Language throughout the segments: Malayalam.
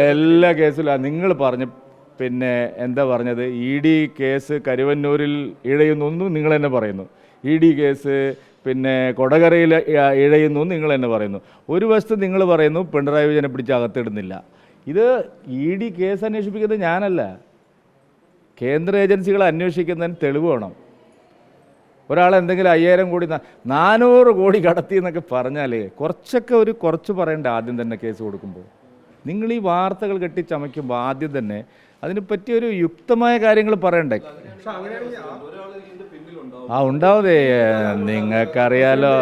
എല്ലാ കേസിലും നിങ്ങൾ പറഞ്ഞ പിന്നെ എന്താ പറഞ്ഞത്? ഇ ഡി കേസ് കരുവന്നൂരിൽ ഇഴയുന്നു നിങ്ങൾ തന്നെ പറയുന്നു. ഇ ഡി കേസ് പിന്നെ കൊടകരയിൽ ഇഴയുന്നു നിങ്ങൾ തന്നെ പറയുന്നു. ഒരു വശത്ത് നിങ്ങൾ പറയുന്നു പിണറായി വിജയനെ പിടിച്ച് അകത്തിടുന്നില്ല. ഇത് ഇ ഡി കേസ് അന്വേഷിപ്പിക്കുന്നത് ഞാനല്ല. കേന്ദ്ര ഏജൻസികളെ അന്വേഷിക്കുന്നതിന് തെളിവ് വേണം. ഒരാൾ എന്തെങ്കിലും അയ്യായിരം കോടി നാനൂറ് കോടി കടത്തി എന്നൊക്കെ പറഞ്ഞാൽ കുറച്ചൊക്കെ ഒരു കുറച്ച് പറയണ്ട ആദ്യം തന്നെ കേസ് കൊടുക്കുമ്പോൾ. നിങ്ങൾ ഈ വാർത്തകൾ കെട്ടിച്ചമയ്ക്കുമ്പോൾ ആദ്യം തന്നെ അതിനെ പറ്റി ഒരു യുക്തമായ കാര്യങ്ങൾ പറയണ്ടേ? ആ ഉണ്ടാവതേ നിങ്ങൾക്കറിയാലോ.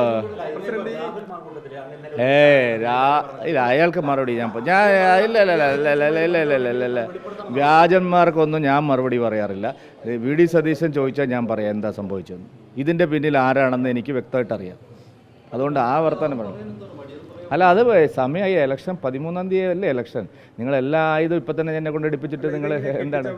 ഇല്ല അയാൾക്ക് മറുപടി ഞാൻ ഞാൻ ഇല്ല ഇല്ല ഇല്ല ഇല്ല ഇല്ല ഇല്ല ഇല്ല ഇല്ല ഇല്ല വ്യാജന്മാർക്കൊന്നും ഞാൻ മറുപടി പറയാറില്ല. വി ഡി സതീശൻ ചോദിച്ചാൽ ഞാൻ പറയാം എന്താ സംഭവിച്ചതെന്ന്. ഇതിന്റെ പിന്നിൽ ആരാണെന്ന് എനിക്ക് വ്യക്തമായിട്ട് അറിയാം അതുകൊണ്ട് ആ വർത്തമാനം പറയണം. അല്ല അത്. സമയമായി ഇലക്ഷൻ പതിമൂന്നാം തീയതി അല്ലേ ഇലക്ഷൻ നിങ്ങൾ എല്ലാ ആയുധം ഇപ്പം തന്നെ എന്നെ കൊണ്ട് എടുപ്പിച്ചിട്ട് നിങ്ങൾ എന്താണ്?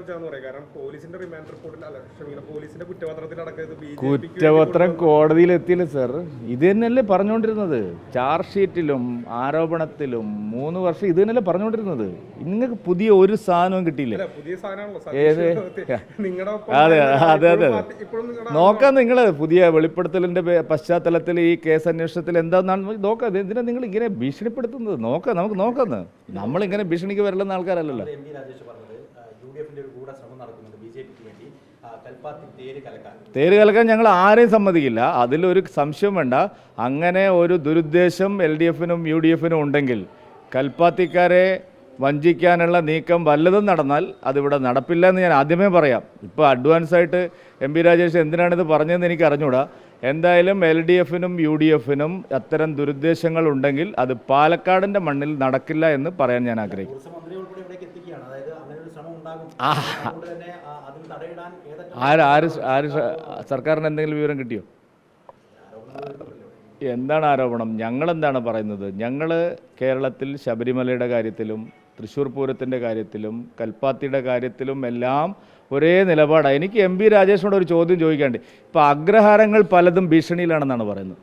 കുറ്റപത്രം കോടതിയിൽ എത്തിയില്ല സർ ഇത് തന്നെയല്ലേ പറഞ്ഞുകൊണ്ടിരുന്നത് ചാർജ് ഷീറ്റിലും ആരോപണത്തിലും മൂന്ന് വർഷം ഇത് തന്നെയല്ലേ പറഞ്ഞുകൊണ്ടിരുന്നത് നിങ്ങൾക്ക് പുതിയ ഒരു സാധനവും കിട്ടിയില്ല. ഏത്? അതെ അതെ അതെ നോക്കാം നിങ്ങൾ പുതിയ വെളിപ്പെടുത്തലിന്റെ പശ്ചാത്തലത്തിൽ ഈ കേസ് അന്വേഷണത്തിൽ എന്താണെന്നാണ് നോക്കാം. ഇതിനെ നിങ്ങൾ ഇങ്ങനെ ഭീഷണിപ്പെടുത്തുന്നത്? നോക്ക നമുക്ക് നോക്കാന്ന്. നമ്മളിങ്ങനെ ഭീഷണിക്ക് വരലെന്ന ആൾക്കാരല്ലല്ലോ. തേര് കലക്കാൻ ഞങ്ങൾ ആരെയും സമ്മതിക്കില്ല. അതിലൊരു സംശയം വേണ്ട. അങ്ങനെ ഒരു ദുരുദ്ദേശം എൽ ഡി എഫിനും യു ഡി എഫിനും ഉണ്ടെങ്കിൽ കൽപ്പാത്തിക്കാരെ വഞ്ചിക്കാനുള്ള നീക്കം വല്ലതും നടന്നാൽ അതിവിടെ നടപ്പില്ല എന്ന് ഞാൻ ആദ്യമേ പറയാം. ഇപ്പോൾ അഡ്വാൻസായിട്ട് എം പി രാജേഷ് എന്തിനാണിത് പറഞ്ഞതെന്ന് എനിക്ക് അറിഞ്ഞൂടാ. എന്തായാലും എൽ ഡി എഫിനും യു ഡി എഫിനും അത്തരം ദുരുദ്ദേശങ്ങൾ ഉണ്ടെങ്കിൽ അത് പാലക്കാടിന്റെ മണ്ണിൽ നടക്കില്ല എന്ന് പറയാൻ ഞാൻ ആഗ്രഹിക്കുന്നു. ആര് ആര് ആര് സർക്കാരിന് എന്തെങ്കിലും വിവരം കിട്ടിയോ? എന്താണ് ആരോപണം? ഞങ്ങളെന്താണ് പറയുന്നത്? ഞങ്ങൾ കേരളത്തിൽ ശബരിമലയുടെ കാര്യത്തിലും തൃശ്ശൂർ പൂരത്തിന്റെ കാര്യത്തിലും കൽപ്പാത്തിയുടെ കാര്യത്തിലും എല്ലാം ഒരേ നിലപാടാണ് എനിക്ക് എം പി രാജേഷിനോട് ഒരു ചോദ്യം ചോദിക്കാണ്ട് ഇപ്പോൾ അഗ്രഹാരങ്ങൾ പലതും ഭീഷണിയിലാണെന്നാണ് പറയുന്നത്.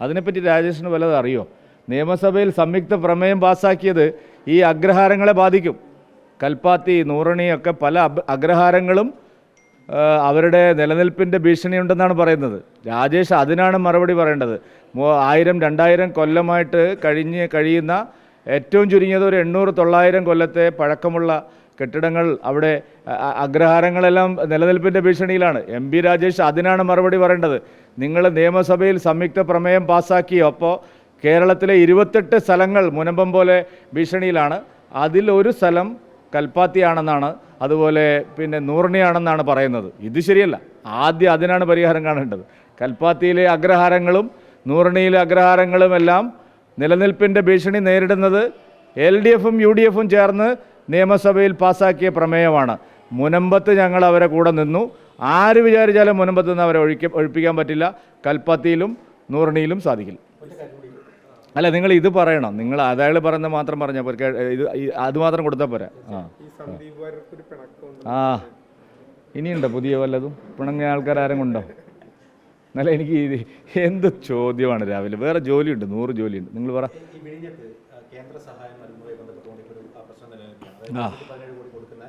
അതിനെപ്പറ്റി രാജേഷിന് വല്ലതും അറിയോ? നിയമസഭയിൽ സംയുക്ത പ്രമേയം പാസ്സാക്കിയത് ഈ അഗ്രഹാരങ്ങളെ ബാധിക്കും. കൽപ്പാത്തി നൂറണിയൊക്കെ പല അഗ്രഹാരങ്ങളും അവരുടെ നിലനിൽപ്പിന്റെ ഭീഷണിയുണ്ടെന്നാണ് പറയുന്നത്. രാജേഷ് അതിനാണ് മറുപടി പറയേണ്ടത്. ആയിരം രണ്ടായിരം കൊല്ലമായിട്ട് കഴിഞ്ഞ് കഴിയുന്ന ഏറ്റവും ചുരുങ്ങിയത് ഒരു എണ്ണൂറ് തൊള്ളായിരം കൊല്ലത്തെ പഴക്കമുള്ള കെട്ടിടങ്ങൾ അവിടെ അഗ്രഹാരങ്ങളെല്ലാം നിലനിൽപ്പിന്റെ ഭീഷണിയിലാണ്. എം പി രാജേഷ് അതിനാണ് മറുപടി പറയേണ്ടത്. നിങ്ങൾ നിയമസഭയിൽ സംയുക്ത പ്രമേയം പാസ്സാക്കിയോ അപ്പോൾ കേരളത്തിലെ ഇരുപത്തെട്ട് സ്ഥലങ്ങൾ മുനമ്പം പോലെ ഭീഷണിയിലാണ്. ഒരു സ്ഥലം കൽപ്പാത്തിയാണെന്നാണ് അതുപോലെ പിന്നെ നൂറിണിയാണെന്നാണ് പറയുന്നത്. ഇത് ശരിയല്ല. ആദ്യം അതിനാണ് പരിഹാരം കാണേണ്ടത്. കൽപ്പാത്തിയിലെ അഗ്രഹാരങ്ങളും നൂറിണിയിലെ അഗ്രഹാരങ്ങളും എല്ലാം നിലനിൽപ്പിന്റെ ഭീഷണി നേരിടുന്നത് എൽ ഡി എഫും യു ഡി എഫും ചേർന്ന് നിയമസഭയിൽ പാസാക്കിയ പ്രമേയമാണ്. മുനമ്പത്ത് ഞങ്ങൾ അവരെ കൂടെ നിന്നു. ആര് വിചാരിച്ചാലും മുനമ്പത്ത് നിന്ന് അവരെ ഒഴിക്ക ഒഴിപ്പിക്കാൻ പറ്റില്ല. കൽപ്പത്തിയിലും നൂറിണിയിലും സാധിക്കില്ല. അല്ല നിങ്ങൾ ഇത് പറയണം. നിങ്ങൾ അതായത് പറയുന്നത് മാത്രം പറഞ്ഞാൽ പോരെ. ഇത് അത് മാത്രം കൊടുത്താൽ പോരാ. ആ. ആ. ഇനിയുണ്ടോ പുതിയ വല്ലതും? പിണങ്ങിയ ആൾക്കാരും ഉണ്ടോ? എന്നാലും എനിക്ക് എന്ത് ചോദ്യമാണ് രാവിലെ? വേറെ ജോലിയുണ്ട് നൂറ് ജോലിയുണ്ട്. നിങ്ങൾ പറ. കേന്ദ്ര സഹായം നൽകുന്നതുമായി ബന്ധപ്പെട്ടുകൊണ്ട് ഇപ്പോൾ ഒരു പ്രശ്നം നിലനിൽക്കുകയാണ്. അതായത് പതിനേഴ് കോടി കൊടുക്കുന്ന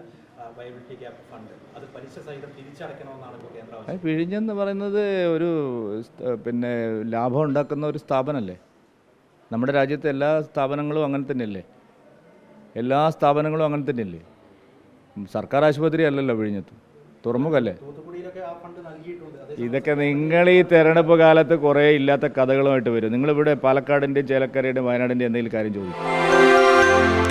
വയബിലിറ്റി ക്യാപ് ഫണ്ട്. അത് പലിശ സഹിതം തിരിച്ചടയ്ക്കണമെന്നാണ് ഇപ്പോൾ കേന്ദ്ര പിഴിഞ്ഞെന്ന് പറയുന്നത് ഒരു പിന്നെ ലാഭം ഉണ്ടാക്കുന്ന ഒരു സ്ഥാപനമല്ലേ? നമ്മുടെ രാജ്യത്തെ എല്ലാ സ്ഥാപനങ്ങളും അങ്ങനെ തന്നെയല്ലേ? എല്ലാ സ്ഥാപനങ്ങളും അങ്ങനെ തന്നെയല്ലേ? സർക്കാർ ആശുപത്രി അല്ലല്ലോ വിഴിഞ്ഞത്ത് തുറമുഖല്ലേ? ഇതൊക്കെ നിങ്ങൾ ഈ തെരഞ്ഞെടുപ്പ് കാലത്ത് കുറേ ഇല്ലാത്ത കഥകളുമായിട്ട് വരും. നിങ്ങളിവിടെ പാലക്കാടിന്റെയും ചേലക്കരയുടെയും വയനാടിന്റെയും എന്തെങ്കിലും കാര്യം ചോദിക്കും.